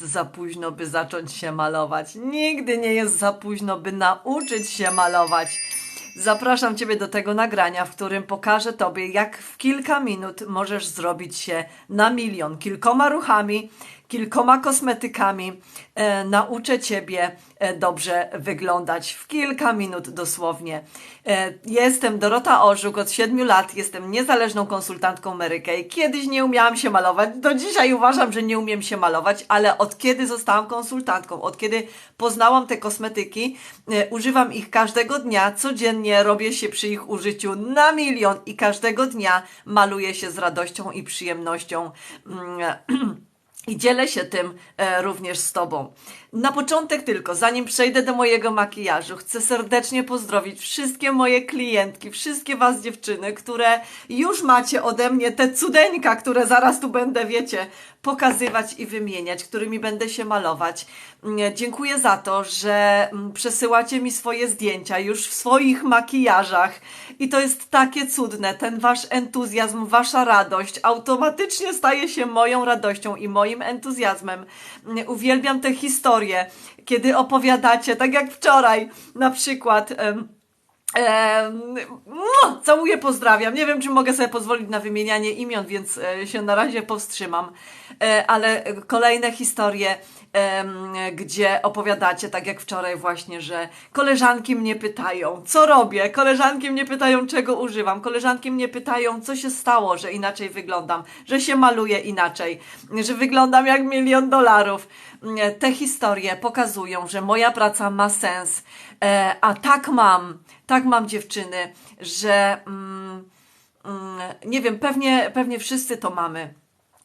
za późno, by zacząć się malować. Nigdy nie jest za późno, by nauczyć się malować. Zapraszam Ciebie do tego nagrania, w którym pokażę Tobie, jak w kilka minut możesz zrobić się na milion. Kilkoma ruchami, kilkoma kosmetykami e, nauczę Ciebie e, dobrze wyglądać. W kilka minut dosłownie. E, jestem Dorota Orzuk, od 7 lat jestem niezależną konsultantką Mary Kay. Kiedyś nie umiałam się malować, do dzisiaj uważam, że nie umiem się malować, ale od kiedy zostałam konsultantką, od kiedy poznałam te kosmetyki, e, używam ich każdego dnia, codziennie robię się przy ich użyciu na milion i każdego dnia maluję się z radością i przyjemnością. I dzielę się tym e, również z Tobą. Na początek tylko, zanim przejdę do mojego makijażu, chcę serdecznie pozdrowić wszystkie moje klientki, wszystkie Was dziewczyny, które już macie ode mnie te cudeńka, które zaraz tu będę, wiecie, pokazywać i wymieniać, którymi będę się malować. Mm, Dziękuję za to, że mm, przesyłacie mi swoje zdjęcia już w swoich makijażach i to jest takie cudne. Ten Wasz entuzjazm, Wasza radość automatycznie staje się moją radością i moim entuzjazmem. Mm, Uwielbiam te historie, kiedy opowiadacie, tak jak wczoraj na przykład. mua, całuję, pozdrawiam. Nie wiem, czy mogę sobie pozwolić na wymienianie imion, więc e, się na razie powstrzymam. E, ale kolejne historie, gdzie opowiadacie, tak jak wczoraj właśnie, że koleżanki mnie pytają, co robię, koleżanki mnie pytają, czego używam, koleżanki mnie pytają, co się stało, że inaczej wyglądam, że się maluję inaczej, że wyglądam jak milion dolarów. Te historie pokazują, że moja praca ma sens, e, a tak mam, tak mam dziewczyny, że mm, mm, nie wiem, pewnie, pewnie wszyscy to mamy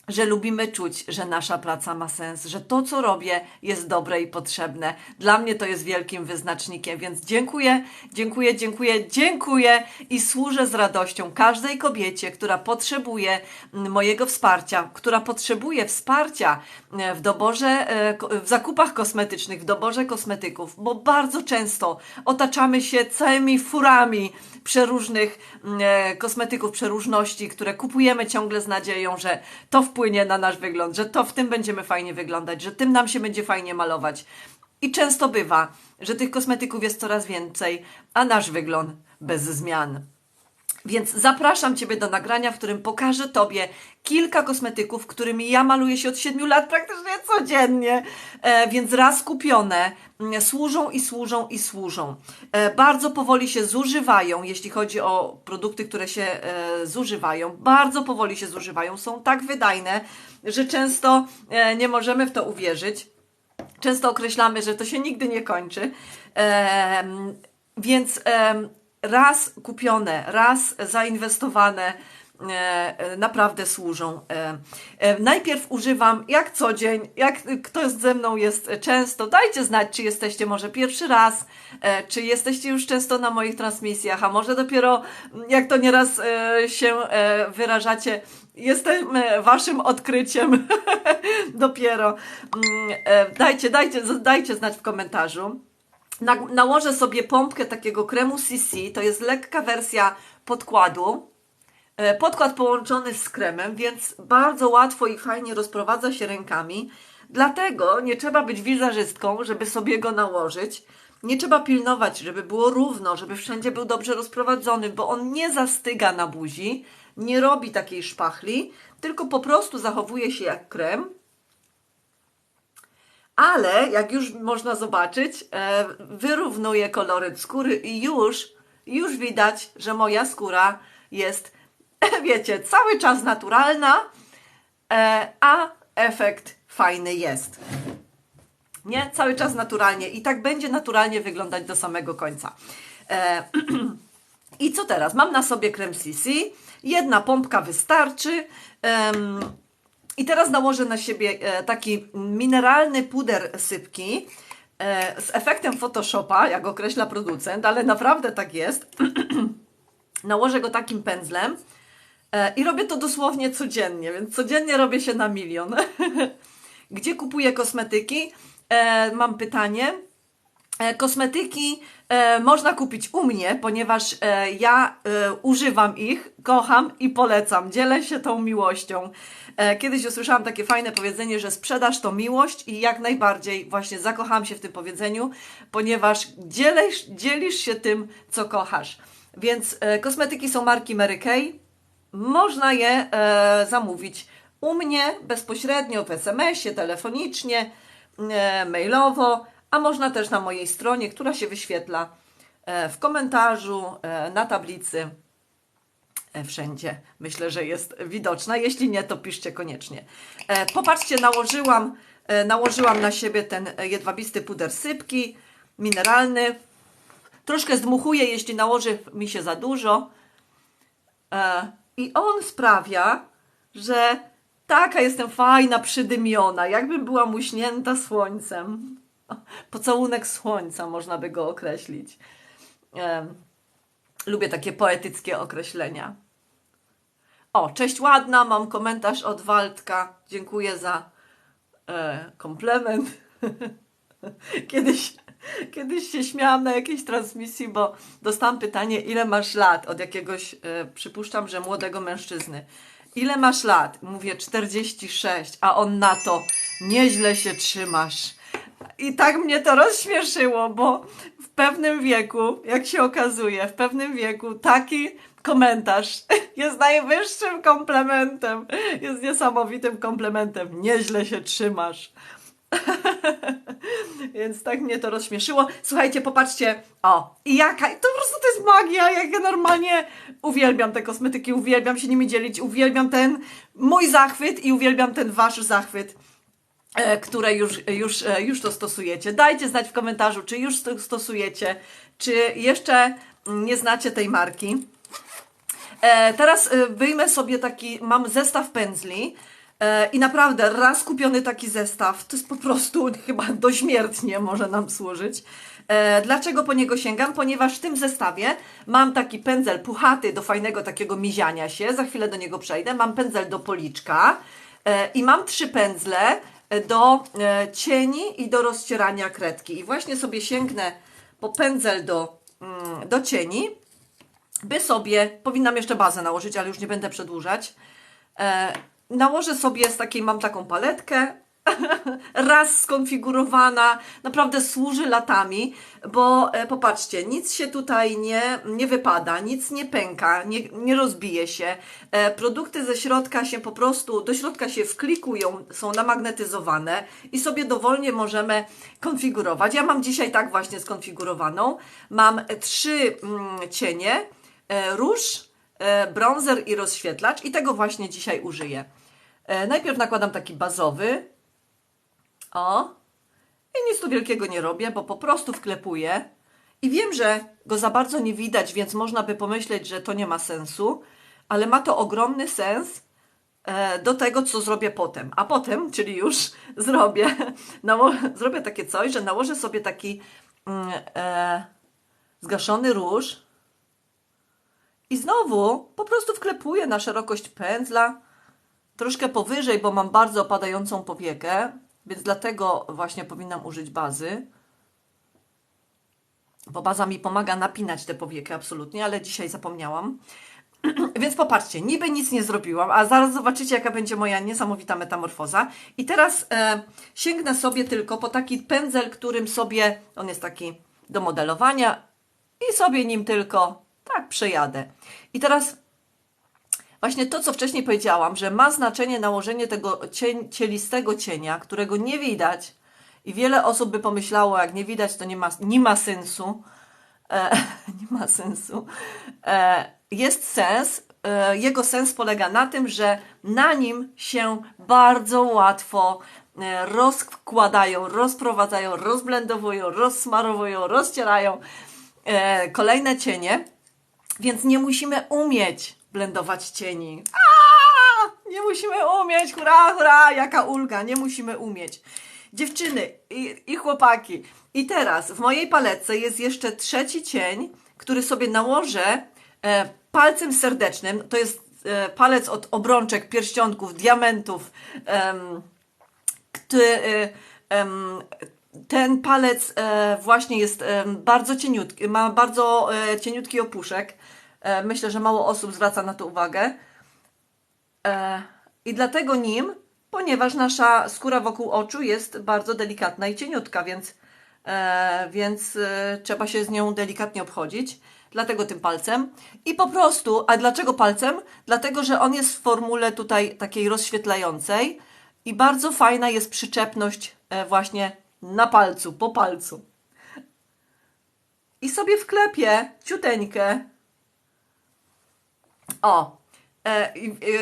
że lubimy czuć, że nasza praca ma sens, że to, co robię, jest dobre i potrzebne. Dla mnie to jest wielkim wyznacznikiem, więc dziękuję, dziękuję, dziękuję, dziękuję i służę z radością każdej kobiecie, która potrzebuje mm, mojego wsparcia, która potrzebuje wsparcia e, w doborze, e, w zakupach kosmetycznych, w doborze kosmetyków, bo bardzo często otaczamy się całymi furami przeróżnych mm, e, kosmetyków, przeróżności, które kupujemy ciągle z nadzieją, że to wpłynie na nasz wygląd, że to w tym będziemy fajnie wyglądać, że tym nam się będzie fajnie malować. I często bywa, że tych kosmetyków jest coraz więcej, a nasz wygląd bez zmian. Więc zapraszam Ciebie do nagrania, w którym pokażę Tobie kilka kosmetyków, którymi ja maluję się od 7 lat praktycznie codziennie. E, więc raz kupione, służą i służą i służą. E, bardzo powoli się zużywają, jeśli chodzi o produkty, które się e, zużywają. Bardzo powoli się zużywają. Są tak wydajne, że często e, nie możemy w to uwierzyć. Często określamy, że to się nigdy nie kończy. Em, więc raz kupione, raz zainwestowane e, e, naprawdę służą. E, najpierw używam jak co dzień, jak ktoś ze mną jest często, dajcie znać, czy jesteście może pierwszy raz, czy jesteście już często na moich transmisjach, a może dopiero mm, jak to nieraz się wyrażacie, Jestem waszym odkryciem dopiero. Mm, Dajcie, dajcie, dajcie znać w komentarzu. Na, nałożę sobie pompkę takiego kremu CC, to jest lekka wersja podkładu. E, Podkład połączony z kremem, więc bardzo łatwo i fajnie rozprowadza się rękami. Dlatego nie trzeba być wizerzystką, żeby sobie go nałożyć. Nie trzeba pilnować, żeby było równo, żeby wszędzie był dobrze rozprowadzony, bo on nie zastyga na buzi, nie robi takiej szpachli, tylko po prostu zachowuje się jak krem. Ale jak już można zobaczyć, e, wyrównuje koloryt skóry i już, już widać, że moja skóra jest, wiecie, cały czas naturalna, e, a efekt fajny jest. Nie? Cały czas naturalnie i tak będzie naturalnie wyglądać do samego końca. E, I co teraz? Mam na sobie krem CC, jedna pompka wystarczy. I teraz nałożę na siebie e, taki mineralny puder sypki e, z efektem Photoshopa, jak określa producent, ale naprawdę tak jest. Nałożę go takim pędzlem e, i robię to dosłownie codziennie, więc codziennie robię się na milion. Gdzie kupuję kosmetyki? Mam pytanie. E, Kosmetyki e, można kupić u mnie, ponieważ e, ja używam ich, kocham i polecam. Dzielę się tą miłością. Kiedyś usłyszałam takie fajne powiedzenie, że sprzedaż to miłość i jak najbardziej właśnie zakochałam się w tym powiedzeniu, ponieważ dzielisz, dzielisz się tym, co kochasz. Więc kosmetyki są marki Mary Kay. Można je zamówić u mnie bezpośrednio w SMS-ie, telefonicznie, mailowo, a można też na mojej stronie, która się wyświetla e, w komentarzu, e, na tablicy, e, wszędzie. Myślę, że jest widoczna. Jeśli nie, to piszcie koniecznie. Popatrzcie, nałożyłam, nałożyłam na siebie ten jedwabisty puder sypki, mineralny. Troszkę zdmuchuję, jeśli nałoży mi się za dużo. I on sprawia, że taka jestem fajna, przydymiona, jakbym była muśnięta słońcem. Pocałunek słońca, można by go określić. Lubię takie poetyckie określenia. O, cześć ładna, mam komentarz od Waldka. Dziękuję za e, komplement. Kiedyś, kiedyś się śmiałam na jakiejś transmisji, bo dostałam pytanie, ile masz lat od jakiegoś, e, przypuszczam, że młodego mężczyzny. Ile masz lat? Mówię 46, a on na to, nieźle się trzymasz. I tak mnie to rozśmieszyło, bo w pewnym wieku, jak się okazuje, w pewnym wieku taki komentarz jest najwyższym komplementem. Jest niesamowitym komplementem. Nieźle się trzymasz. Więc tak mnie to rozśmieszyło. Słuchajcie, popatrzcie. O, i jaka, to po prostu to jest magia. Jak ja normalnie uwielbiam te kosmetyki, uwielbiam się nimi dzielić, uwielbiam ten mój zachwyt i uwielbiam ten wasz zachwyt które już, już, e, już to stosujecie. Dajcie znać w komentarzu, czy już to stosujecie, czy jeszcze nie znacie tej marki. E, teraz e, wyjmę sobie taki, mam zestaw pędzli e, i naprawdę raz kupiony taki zestaw, to jest po prostu chyba dośmiertnie może nam służyć. E, dlaczego po niego sięgam? Ponieważ w tym zestawie mam taki pędzel puchaty do fajnego takiego miziania się, za chwilę do niego przejdę, mam pędzel do policzka e, i mam trzy pędzle do e, cieni i do rozcierania kredki. I właśnie sobie sięgnę po pędzel do, mm, do cieni, by sobie, powinnam jeszcze bazę nałożyć, ale już nie będę przedłużać. E, nałożę sobie z takiej, mam taką paletkę, raz skonfigurowana, naprawdę służy latami, bo e, popatrzcie, nic się tutaj nie, nie wypada, nic nie pęka, nie, nie rozbije się. E, produkty ze środka się po prostu, do środka się wklikują, są namagnetyzowane i sobie dowolnie możemy konfigurować. Ja mam dzisiaj tak właśnie skonfigurowaną. Mam trzy mm, cienie, e, róż, bronzer i rozświetlacz i tego właśnie dzisiaj użyję. Najpierw nakładam taki bazowy, o. I nic tu wielkiego nie robię, bo po prostu wklepuję. I wiem, że go za bardzo nie widać, więc można by pomyśleć, że to nie ma sensu, ale ma to ogromny sens e, do tego, co zrobię potem. A potem, czyli już zrobię, zrobię takie coś, że nałożę sobie taki mm, e, zgaszony róż i znowu po prostu wklepuję na szerokość pędzla, troszkę powyżej, bo mam bardzo opadającą powiekę, więc dlatego właśnie powinnam użyć bazy. Bo baza mi pomaga napinać tę powiekę absolutnie, ale dzisiaj zapomniałam. Więc popatrzcie, niby nic nie zrobiłam, a zaraz zobaczycie, jaka będzie moja niesamowita metamorfoza. I teraz e, sięgnę sobie tylko po taki pędzel, którym sobie, on jest taki do modelowania i sobie nim tylko tak przejadę. I teraz Właśnie to, co wcześniej powiedziałam, że ma znaczenie nałożenie tego cień, cielistego cienia, którego nie widać i wiele osób by pomyślało, jak nie widać, to nie ma, nie ma sensu. E, nie ma sensu. E, jest sens. E, jego sens polega na tym, że na nim się bardzo łatwo e, rozkładają, rozprowadzają, rozblendowują, rozsmarowują, rozcierają e, kolejne cienie, więc nie musimy umieć blendować cieni. Aaaa! Nie musimy umieć, hurra, hurra, jaka ulga, nie musimy umieć. Dziewczyny i, i chłopaki. I teraz w mojej paletce jest jeszcze trzeci cień, który sobie nałożę e, palcem serdecznym. To jest e, palec od obrączek, pierścionków, diamentów, em, który, em, ten palec e, właśnie jest e, bardzo cieniutki, ma bardzo e, cieniutki opuszek. E, myślę, że mało osób zwraca na to uwagę. E, I dlatego nim, ponieważ nasza skóra wokół oczu jest bardzo delikatna i cieniutka, więc, e, więc trzeba się z nią delikatnie obchodzić. Dlatego tym palcem. I po prostu, a dlaczego palcem? Dlatego, że on jest w formule tutaj takiej rozświetlającej i bardzo fajna jest przyczepność właśnie na palcu, po palcu. I sobie wklepię ciuteńkę. O, e,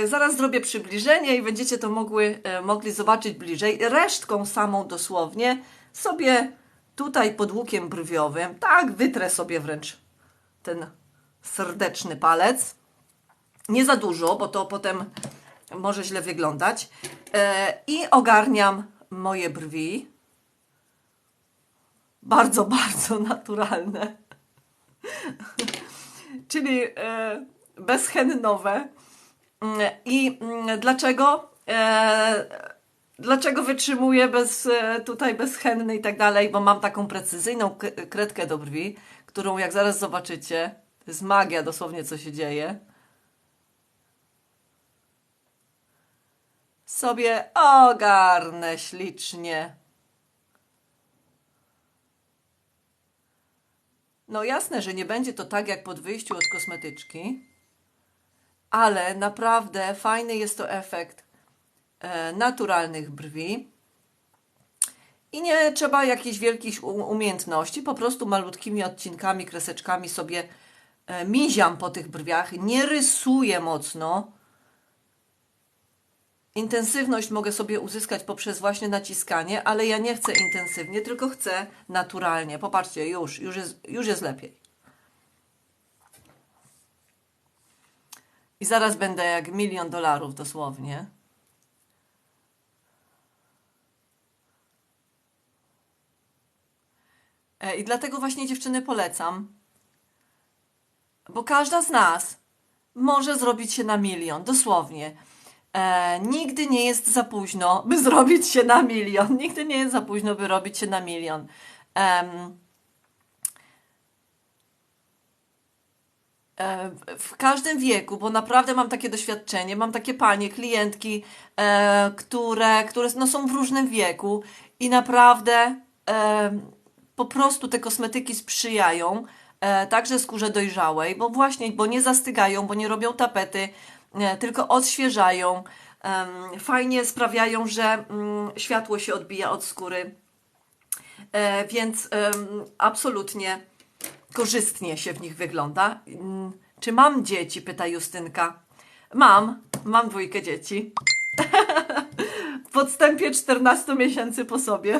e, zaraz zrobię przybliżenie i będziecie to mogły, e, mogli zobaczyć bliżej. Resztką samą dosłownie sobie tutaj pod łukiem brwiowym, tak wytrę sobie wręcz ten serdeczny palec. Nie za dużo, bo to potem może źle wyglądać. E, I ogarniam moje brwi. Bardzo, bardzo naturalne. Czyli e, bezhennowe. Mm, I mm, dlaczego? E, dlaczego wytrzymuję bez, e, tutaj bezhenny i tak dalej? Bo mam taką precyzyjną kredkę do brwi, którą jak zaraz zobaczycie, to jest magia dosłownie, co się dzieje. Sobie ogarnę ślicznie. No jasne, że nie będzie to tak jak pod wyjściu od kosmetyczki, ale naprawdę fajny jest to efekt e, naturalnych brwi. I nie trzeba jakichś wielkich umiejętności, po prostu malutkimi odcinkami, kreseczkami sobie e, miziam po tych brwiach, nie rysuję mocno. Intensywność mogę sobie uzyskać poprzez właśnie naciskanie, ale ja nie chcę intensywnie, tylko chcę naturalnie. Popatrzcie, już, już jest, już jest lepiej. I zaraz będę jak milion dolarów dosłownie. E, I dlatego właśnie dziewczyny polecam, bo każda z nas może zrobić się na milion, dosłownie. E, nigdy nie jest za późno, by zrobić się na milion. Nigdy nie jest za późno, by robić się na milion. Em, w- w każdym wieku, bo naprawdę mam takie doświadczenie, mam takie panie, klientki, e, które, które no, są w różnym wieku i naprawdę e, po prostu te kosmetyki sprzyjają e, także skórze dojrzałej, bo właśnie, bo nie zastygają, bo nie robią tapety, e, tylko odświeżają, fajnie sprawiają, że mm, światło się odbija od skóry, e, więc absolutnie korzystnie się w nich wygląda. Mm, Czy mam dzieci? pyta Justynka. Mam, mam dwójkę dzieci. w podstępie 14 miesięcy po sobie.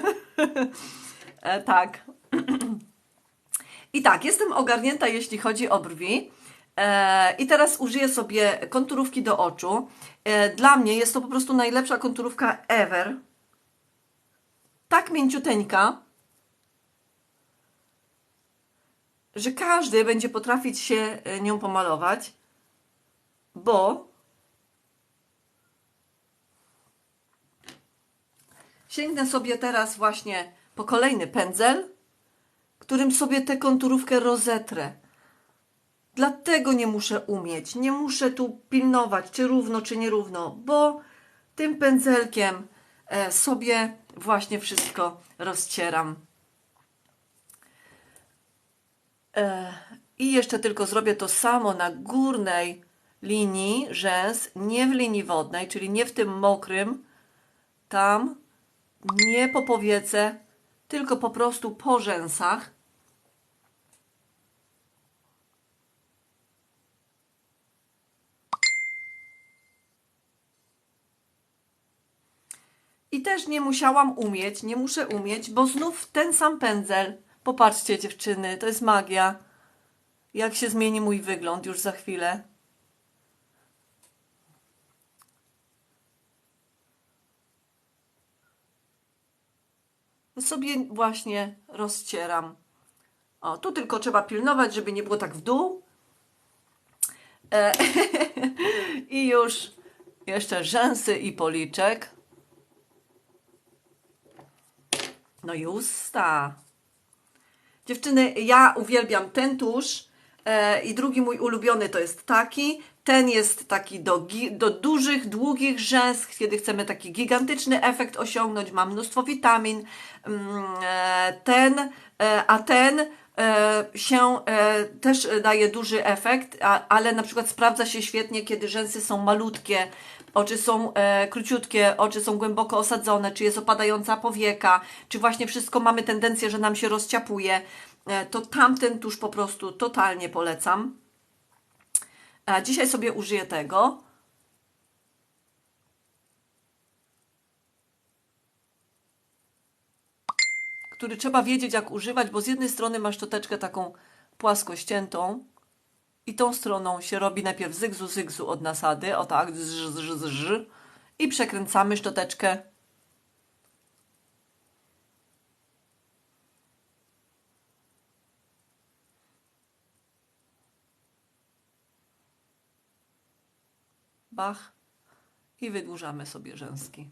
e, tak. I tak, jestem ogarnięta, jeśli chodzi o brwi. E, I teraz użyję sobie konturówki do oczu. E, dla mnie jest to po prostu najlepsza konturówka ever. Tak mięciuteńka, że każdy będzie potrafić się e, nią pomalować, bo sięgnę sobie teraz właśnie po kolejny pędzel, którym sobie tę konturówkę rozetrę. Dlatego nie muszę umieć, nie muszę tu pilnować, czy równo, czy nierówno, bo tym pędzelkiem e, sobie właśnie wszystko rozcieram. E, I jeszcze tylko zrobię to samo na górnej linii rzęs, nie w linii wodnej, czyli nie w tym mokrym, tam, nie po powiece, tylko po prostu po rzęsach. I też nie musiałam umieć, nie muszę umieć, bo znów ten sam pędzel. Popatrzcie, dziewczyny, to jest magia. Jak się zmieni mój wygląd już za chwilę. Sobie właśnie rozcieram. O, tu tylko trzeba pilnować, żeby nie było tak w dół. E, I już jeszcze rzęsy i policzek. No i usta. Dziewczyny, ja uwielbiam ten tusz e, i drugi mój ulubiony to jest taki. Ten jest taki do, do dużych, długich rzęs, kiedy chcemy taki gigantyczny efekt osiągnąć. Ma mnóstwo witamin. Mm, e, ten, e, a ten e, się też daje duży efekt, ale na przykład sprawdza się świetnie, kiedy rzęsy są malutkie, oczy są e, króciutkie, oczy są głęboko osadzone, czy jest opadająca powieka, czy właśnie wszystko mamy tendencję, że nam się rozciapuje, e, to tamten tusz po prostu totalnie polecam. A dzisiaj sobie użyję tego. Który trzeba wiedzieć, jak używać, bo z jednej strony masz szczoteczkę taką płasko ściętą i tą stroną się robi najpierw zygzu, zygzu od nasady, o tak, zż, i przekręcamy szczoteczkę bach i wydłużamy sobie rzęski.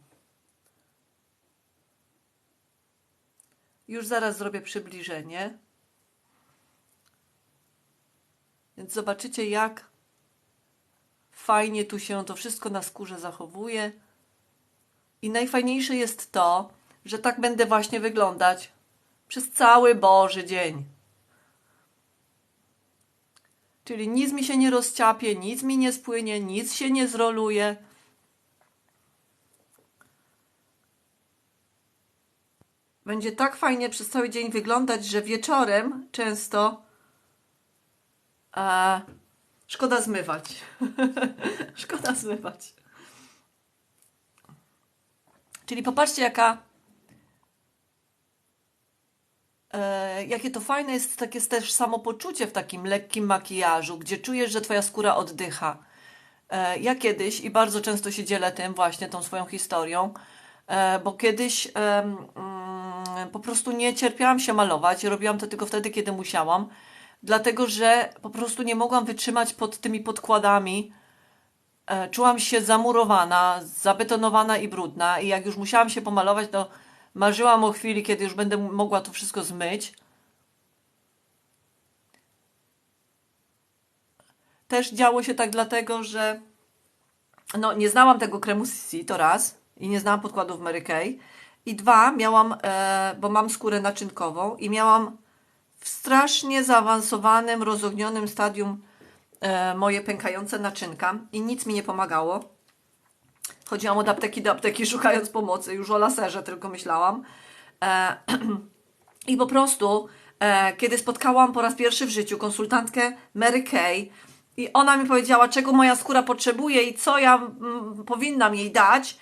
Już zaraz zrobię przybliżenie. Więc zobaczycie, jak fajnie tu się to wszystko na skórze zachowuje. I najfajniejsze jest to, że tak będę właśnie wyglądać przez cały Boży dzień. Czyli nic mi się nie rozciapie, nic mi nie spłynie, nic się nie zroluje. Będzie tak fajnie przez cały dzień wyglądać, że wieczorem często e, szkoda zmywać. szkoda zmywać. Czyli popatrzcie, jaka e, jakie to fajne jest takie też samopoczucie w takim lekkim makijażu, gdzie czujesz, że twoja skóra oddycha. E, ja kiedyś i bardzo często się dzielę tym właśnie, tą swoją historią, e, bo kiedyś em, mm, po prostu nie cierpiałam się malować, robiłam to tylko wtedy, kiedy musiałam, dlatego że po prostu nie mogłam wytrzymać pod tymi podkładami. E, Czułam się zamurowana, zabetonowana i brudna i jak już musiałam się pomalować, to marzyłam o chwili, kiedy już będę mogła to wszystko zmyć. Też działo się tak dlatego, że no, nie znałam tego kremu CC, to raz, i nie znałam podkładów Mary Kay. I dwa, miałam, e, bo mam skórę naczynkową i miałam w strasznie zaawansowanym, rozognionym stadium e, moje pękające naczynka i nic mi nie pomagało. Chodziłam od apteki do apteki szukając pomocy, już o laserze tylko myślałam. E, I po prostu, e, kiedy spotkałam po raz pierwszy w życiu konsultantkę Mary Kay i ona mi powiedziała, czego moja skóra potrzebuje i co ja mm, powinnam jej dać,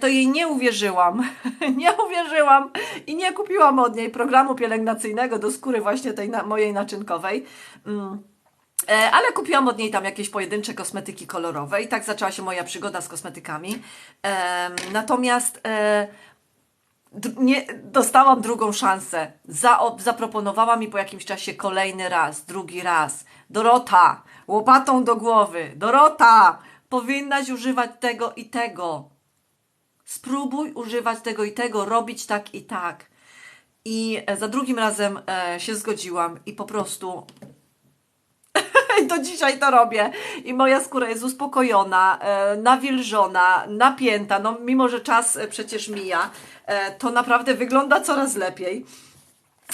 to jej nie uwierzyłam. nie uwierzyłam i nie kupiłam od niej programu pielęgnacyjnego do skóry właśnie tej na, mojej naczynkowej. Mm. E, Ale kupiłam od niej tam jakieś pojedyncze kosmetyki kolorowe i tak zaczęła się moja przygoda z kosmetykami. Natomiast e, nie, dostałam drugą szansę. Za, zaproponowała mi po jakimś czasie kolejny raz, drugi raz. Dorota, łopatą do głowy. Dorota, powinnaś używać tego i tego. Spróbuj używać tego i tego, robić tak i tak. I e, za drugim razem e, się zgodziłam i po prostu do dzisiaj to robię. I moja skóra jest uspokojona, e, nawilżona, napięta. No, mimo że czas przecież mija, to naprawdę wygląda coraz lepiej.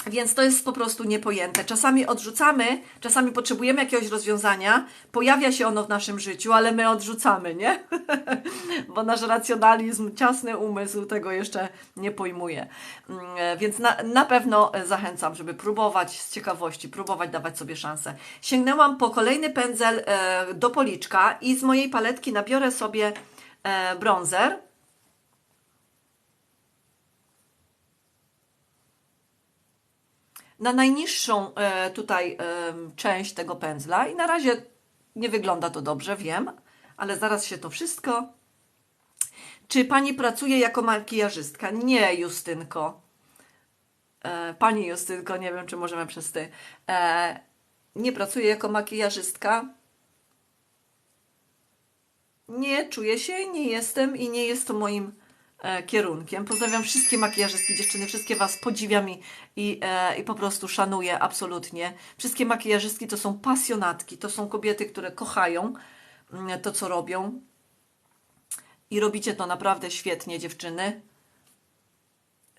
Więc to jest po prostu niepojęte. Czasami odrzucamy, czasami potrzebujemy jakiegoś rozwiązania, pojawia się ono w naszym życiu, ale my odrzucamy, nie? Bo nasz racjonalizm, ciasny umysł tego jeszcze nie pojmuje. Mm, Więc na, na pewno zachęcam, żeby próbować z ciekawości, próbować dawać sobie szansę. Sięgnęłam po kolejny pędzel e, do policzka i z mojej paletki nabiorę sobie e, bronzer. Na najniższą e, tutaj e, część tego pędzla i na razie nie wygląda to dobrze, wiem, ale zaraz się to wszystko. Czy pani pracuje jako makijażystka? Nie, Justynko. E, pani Justynko, nie wiem, czy możemy przez ty. Nie pracuję jako makijażystka. Nie czuję się, nie jestem i nie jest to moim kierunkiem. Pozdrawiam wszystkie makijażystki, dziewczyny, wszystkie Was podziwiam i, i, e, i po prostu szanuję absolutnie. Wszystkie makijażystki to są pasjonatki, to są kobiety, które kochają mm, to, co robią. I robicie to naprawdę świetnie, dziewczyny.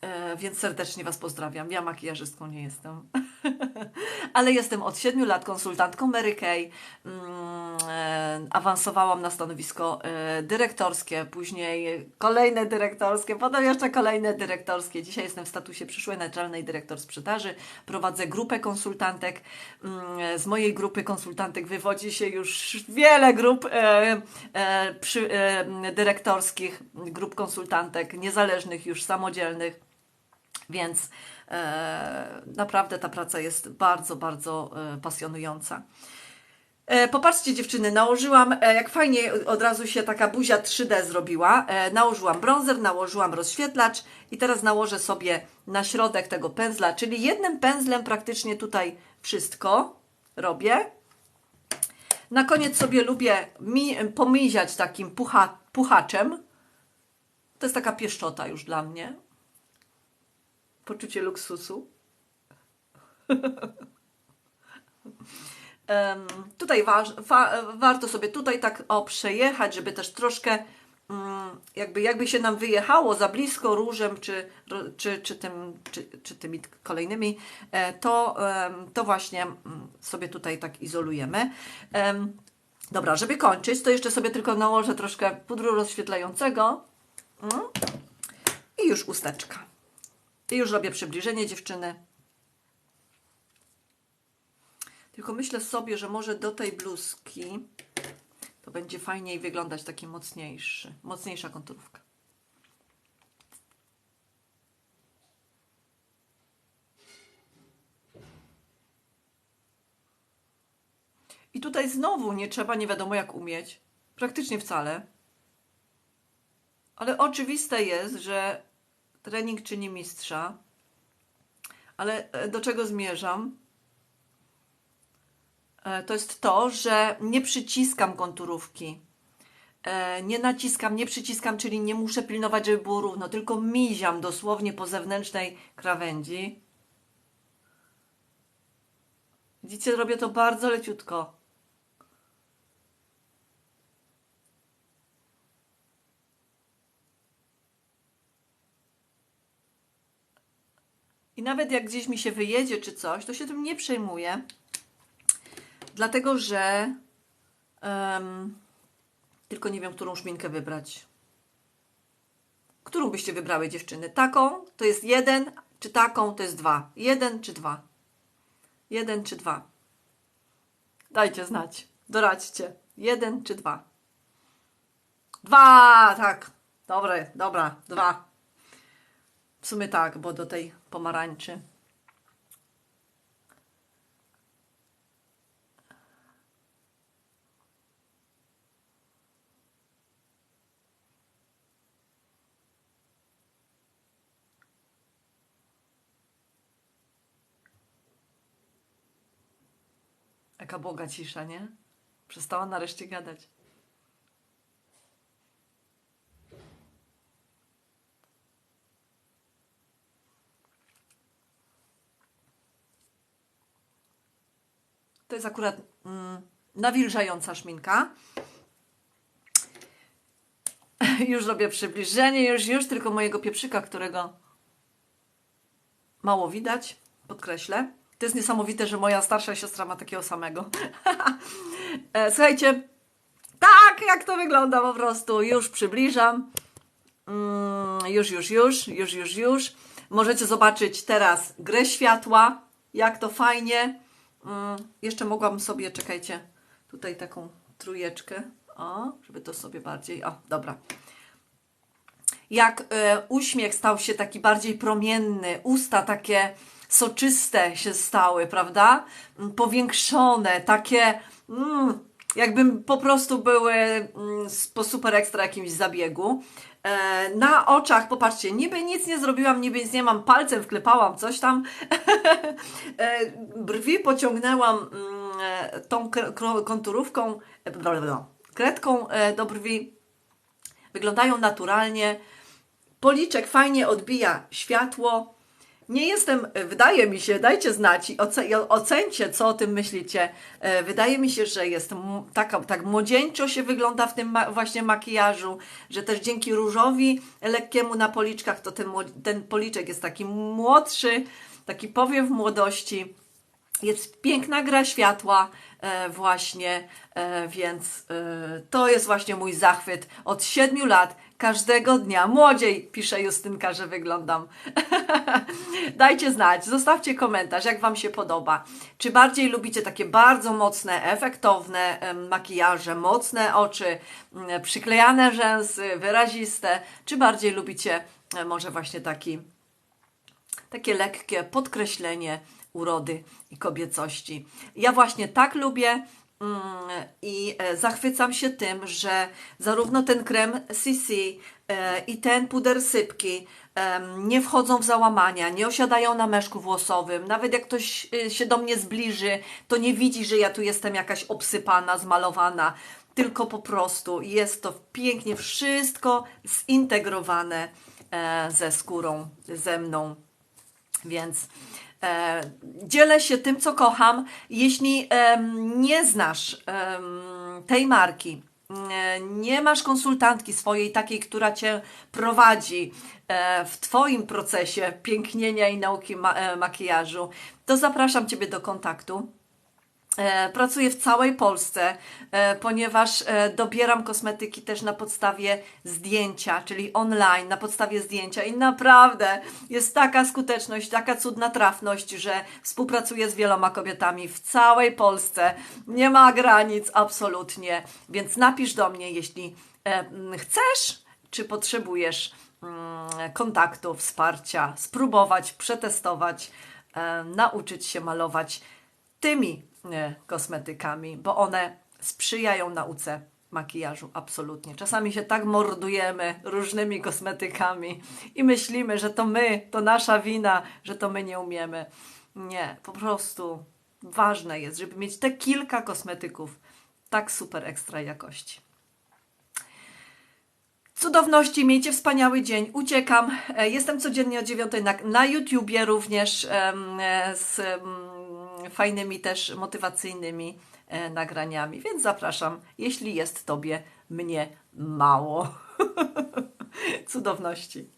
E, więc serdecznie Was pozdrawiam. Ja makijażystką nie jestem, ale jestem od 7 lat konsultantką Mary Kay. Mm, e, awansowałam na stanowisko e, dyrektorskie, później kolejne dyrektorskie, potem jeszcze kolejne dyrektorskie. Dzisiaj jestem w statusie przyszłej naczelnej dyrektor sprzedaży. Prowadzę grupę konsultantek. Mm, z mojej grupy konsultantek wywodzi się już wiele grup e, e, przy, e, dyrektorskich, grup konsultantek, niezależnych już, samodzielnych. Więc e, naprawdę ta praca jest bardzo, bardzo e, pasjonująca. E, popatrzcie dziewczyny, nałożyłam, e, jak fajnie od razu się taka buzia 3D zrobiła. E, nałożyłam bronzer, nałożyłam rozświetlacz i teraz nałożę sobie na środek tego pędzla, czyli jednym pędzlem praktycznie tutaj wszystko robię. Na koniec sobie lubię mi, pomiziać takim pucha, puchaczem. To jest taka pieszczota już dla mnie poczucie luksusu. um, tutaj wa warto sobie tutaj tak o przejechać, żeby też troszkę um, jakby, jakby się nam wyjechało za blisko różem czy, czy, czy, tym, czy, czy tymi kolejnymi, e, to, um, to właśnie mm, sobie tutaj tak izolujemy. Dobra, żeby kończyć, to jeszcze sobie tylko nałożę troszkę pudru rozświetlającego mm, i już usteczka. I już robię przybliżenie dziewczyny. Tylko myślę sobie, że może do tej bluzki to będzie fajniej wyglądać taki mocniejszy, mocniejsza konturówka. I tutaj znowu nie trzeba nie wiadomo jak umieć. Praktycznie wcale. Ale oczywiste jest, że trening czyni mistrza. Ale e, do czego zmierzam? E, to jest to, że nie przyciskam konturówki. E, nie naciskam, nie przyciskam, czyli nie muszę pilnować, żeby było równo, tylko miziam dosłownie po zewnętrznej krawędzi. Widzicie, robię to bardzo leciutko. I nawet jak gdzieś mi się wyjedzie czy coś, to się tym nie przejmuję, dlatego że um, tylko nie wiem, którą szminkę wybrać. Którą byście wybrały dziewczyny? Taką to jest jeden, czy taką to jest dwa? Jeden czy dwa? Jeden czy dwa? Dajcie znać. Doradźcie. Jeden czy dwa? Dwa, tak. Dobre, dobra, dwa. W sumie tak, bo do tej pomarańczy. Jaka boga cisza, nie? Przestała nareszcie gadać. To jest akurat mm, nawilżająca szminka. już robię przybliżenie, już, już tylko mojego pieprzyka, którego mało widać, podkreślę. To jest niesamowite, że moja starsza siostra ma takiego samego. E, słuchajcie, tak jak to wygląda po prostu. Już przybliżam. Mm, już, już, już, już, już, już. Możecie zobaczyć teraz grę światła, jak to fajnie Mm, jeszcze mogłam sobie, czekajcie, tutaj taką trójeczkę, o, żeby to sobie bardziej, o, dobra. Jak y, uśmiech stał się taki bardziej promienny, usta takie soczyste się stały, prawda? Powiększone, takie, mm, jakbym po prostu były mm, po super ekstra jakimś zabiegu. E, na oczach, popatrzcie, niby nic nie zrobiłam, niby nic nie mam, palcem wklepałam coś tam, e, brwi pociągnęłam mm, e, tą konturówką, kredką do brwi, wyglądają naturalnie, Policzek fajnie odbija światło. Nie jestem, wydaje mi się, dajcie znać i oce, i ocencie, co o tym myślicie. E, Wydaje mi się, że jest taka, tak młodzieńczo się wygląda w tym właśnie makijażu, że też dzięki różowi lekkiemu na policzkach, to ten, ten policzek jest taki młodszy, taki powiew młodości. Jest piękna gra światła, e, właśnie, e, więc e, to jest właśnie mój zachwyt. Od siedmiu lat, każdego dnia, młodziej, pisze Justynka, że wyglądam. Dajcie znać, zostawcie komentarz, jak Wam się podoba. Czy bardziej lubicie takie bardzo mocne, efektowne makijaże, mocne oczy, m, przyklejane rzęsy, wyraziste, czy bardziej lubicie e, może właśnie taki takie lekkie podkreślenie urody i kobiecości. Ja właśnie tak lubię mm, i e, zachwycam się tym, że zarówno ten krem CC e, i ten puder sypki em, nie wchodzą w załamania, nie osiadają na meszku włosowym. Nawet jak ktoś e, się do mnie zbliży, to nie widzi, że ja tu jestem jakaś obsypana, zmalowana tylko po prostu jest to pięknie wszystko zintegrowane e, ze skórą, ze mną. Więc e, dzielę się tym, co kocham. Jeśli em, nie znasz em, tej marki, e, nie masz konsultantki swojej takiej, która cię prowadzi e, w Twoim procesie pięknienia i nauki ma, e, makijażu, to zapraszam Ciebie do kontaktu. E, Pracuję w całej Polsce, e, ponieważ e, dobieram kosmetyki też na podstawie zdjęcia, czyli online, na podstawie zdjęcia i naprawdę jest taka skuteczność, taka cudna trafność, że współpracuję z wieloma kobietami w całej Polsce. Nie ma granic absolutnie, więc napisz do mnie, jeśli chcesz, czy potrzebujesz mm, kontaktu, wsparcia, spróbować, przetestować, nauczyć się malować tymi kosmetykami, bo one sprzyjają nauce makijażu, absolutnie. Czasami się tak mordujemy różnymi kosmetykami i myślimy, że to my, to nasza wina, że to my nie umiemy. Nie, po prostu ważne jest, żeby mieć te kilka kosmetyków tak super ekstra jakości. Cudowności, miejcie wspaniały dzień. Uciekam. E, Jestem codziennie o 9 na, na YouTubie również e, z fajnymi też motywacyjnymi e, nagraniami, więc zapraszam, jeśli jest Tobie mnie mało. Cudowności.